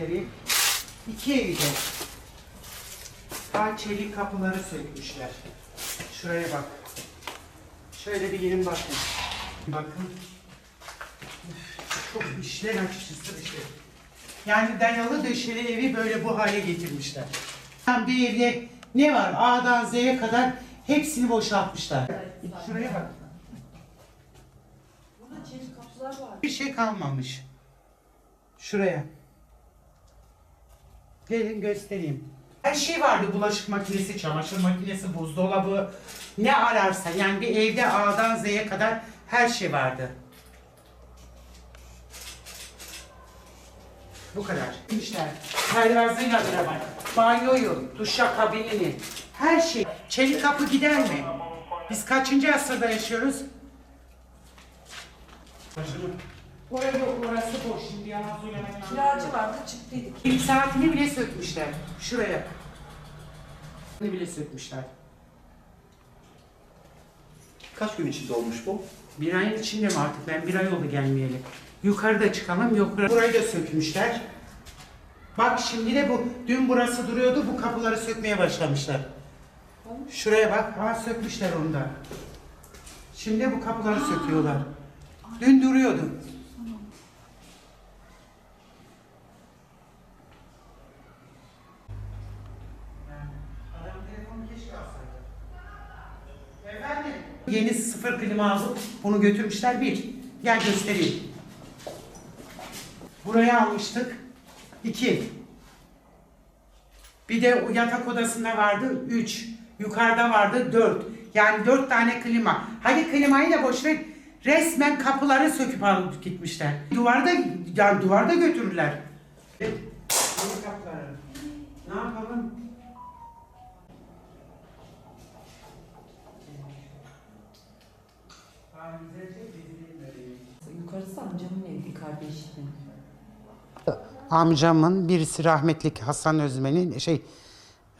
Yeri iki evde. Daha çelik kapıları sökmüşler. Şuraya bak. Şöyle bir gelin bakın. Bakın. Çok işler açıkçası işte. Yani dayalı döşeli evi böyle bu hale getirmişler. Yani bir evde ne var? A'dan Z'ye kadar hepsini boşaltmışlar. Şuraya bak. Burada çelik kapılar var. Bir şey kalmamış. Şuraya. Gelin göstereyim. Her şey vardı. Bulaşık makinesi, çamaşır makinesi, buzdolabı. Ne ararsan yani bir evde A'dan Z'ye kadar her şey vardı. Bu kadar. İşte pervazıyla beraber banyoyu, duşakabinini, her şey. Çelik kapı gider mi? Biz kaçıncı asırda yaşıyoruz? Orada yok, orası boş. Şimdi yalan söylemek lazım. Kiracı vardı çıktıydık. İlk saatini bile sökmüşler. Şuraya. Ne bile sökmüşler. Kaç gün içinde olmuş bu? Bir ayın içinde mi artık? Ben bir ay oldu gelmeyeli. Yukarıda çıkalım, yukarı. Burayı da sökmüşler. Bak şimdi de bu, dün burası duruyordu, bu kapıları sökmeye başlamışlar. Şuraya bak, ha sökmüşler onu da. Şimdi bu kapıları söküyorlar. Dün duruyordu. Yeni sıfır klima alıp bunu götürmüşler bir. Gel göstereyim. Buraya almıştık. iki. Bir de o yatak odasında vardı üç. Yukarıda vardı dört. Yani dört tane klima. Hadi klimayı da boş ver. Resmen kapıları söküp alıp gitmişler. Duvarda, yani duvarda götürürler. Evet. Ne yapalım? Amcamın birisi rahmetlik Hasan Özmen'in şey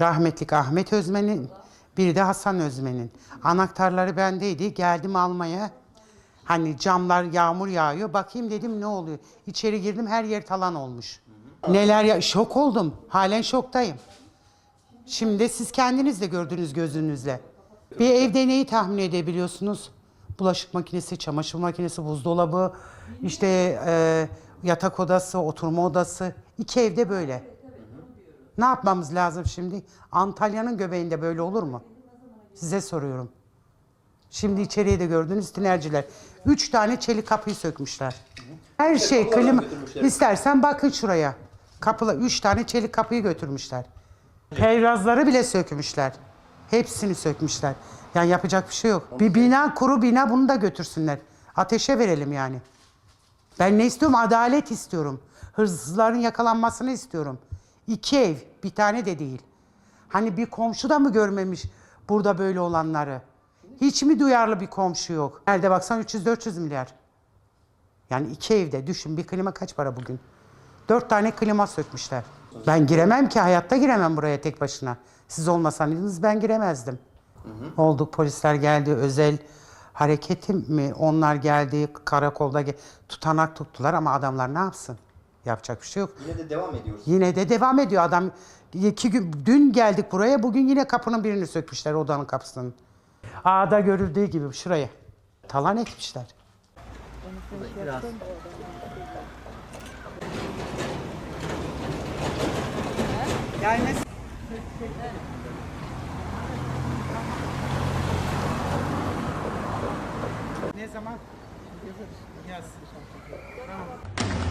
rahmetlik Ahmet Özmen'in biri de Hasan Özmen'in. Anahtarları bendeydi. Geldim almaya. Hani camlar yağmur yağıyor. Bakayım dedim ne oluyor? İçeri girdim her yer talan olmuş. Neler ya şok oldum. Halen şoktayım. Şimdi siz kendiniz de gördünüz gözünüzle. Bir evde neyi tahmin edebiliyorsunuz? Bulaşık makinesi, çamaşır makinesi, buzdolabı, işte e, yatak odası, oturma odası. İki evde böyle. Ne yapmamız lazım şimdi? Antalya'nın göbeğinde böyle olur mu? Size soruyorum. Şimdi içeriye de gördünüz tinerciler. Üç tane çelik kapıyı sökmüşler. Her şey klima. İstersen bakın şuraya. Kapıla üç tane çelik kapıyı götürmüşler. Peyrazları bile sökmüşler. Hepsini sökmüşler. Yani yapacak bir şey yok. Bir bina, kuru bina bunu da götürsünler. Ateşe verelim yani. Ben ne istiyorum? Adalet istiyorum. Hırsızların yakalanmasını istiyorum. İki ev, bir tane de değil. Hani bir komşu da mı görmemiş burada böyle olanları? Hiç mi duyarlı bir komşu yok? Nerede baksan 300-400 milyar. Yani iki evde düşün bir klima kaç para bugün? Dört tane klima sökmüşler. Ben giremem ki hayatta giremem buraya tek başına. Siz olmasaydınız ben giremezdim. Olduk polisler geldi özel hareketim mi onlar geldi karakolda ge- tutanak tuttular ama adamlar ne yapsın? Yapacak bir şey yok. Yine de devam ediyoruz. Yine de devam ediyor adam. iki gün dün geldik buraya bugün yine kapının birini sökmüşler odanın kapısının. Ağda görüldüğü gibi şuraya. Talan etmişler. Gelmez. Ne zaman? Yaz. Tamam.